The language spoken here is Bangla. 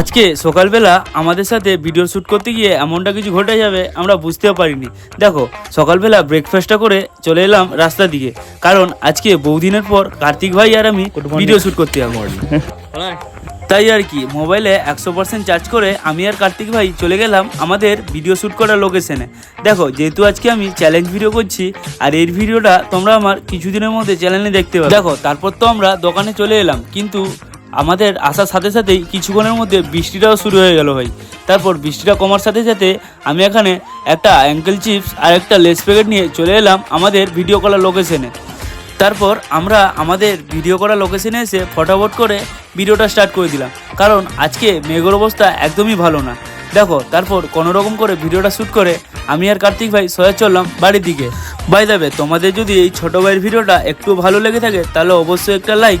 আজকে সকালবেলা আমাদের সাথে ভিডিও শ্যুট করতে গিয়ে এমনটা কিছু ঘটে যাবে আমরা বুঝতেও পারিনি। দেখো সকালবেলা ব্রেকফাস্টটা করে চলে এলাম রাস্তার দিকে। কারণ আজকে বহুদিনের পর কার্তিক ভাই আর আমি ভিডিও শ্যুট করতে যাব। তাই আর কি মোবাইলে একশো পার্সেন্ট চার্জ করে আমি আর কার্তিক ভাই চলে গেলাম আমাদের ভিডিও শ্যুট করার লোকেশনে দেখো যেহেতু আজকে আমি চ্যালেঞ্জ ভিডিও করছি আর এই ভিডিওটা তোমরা আমার কিছুদিনের মধ্যে চ্যানেলে দেখতে পাবে। দেখো তারপর তো আমরা দোকানে চলে এলাম কিন্তু আমাদের আসার সাথে সাথেই কিছুক্ষণের মধ্যে বৃষ্টিটাও শুরু হয়ে গেল ভাই। তারপর বৃষ্টিটা কমার সাথে সাথে আমি এখানে একটা অ্যাঙ্কেল চিপস আর একটা লেস প্যাকেট নিয়ে চলে এলাম আমাদের ভিডিও করার লোকেশনে তারপর আমরা আমাদের ভিডিও করা লোকেশনে এসে ফটাফট করে ভিডিওটা স্টার্ট করে দিলাম। কারণ আজকে মেঘর অবস্থা একদমই ভালো না। দেখো, তারপর কোনো রকম করে ভিডিওটা শ্যুট করে আমি আর কার্তিক ভাই সয়ে চললাম বাড়ির দিকে। বাই দেবে তোমাদের যদি এই ছোটো ভাইয়ের ভিডিওটা একটু ভালো লেগে থাকে, তাহলে অবশ্যই একটা লাইক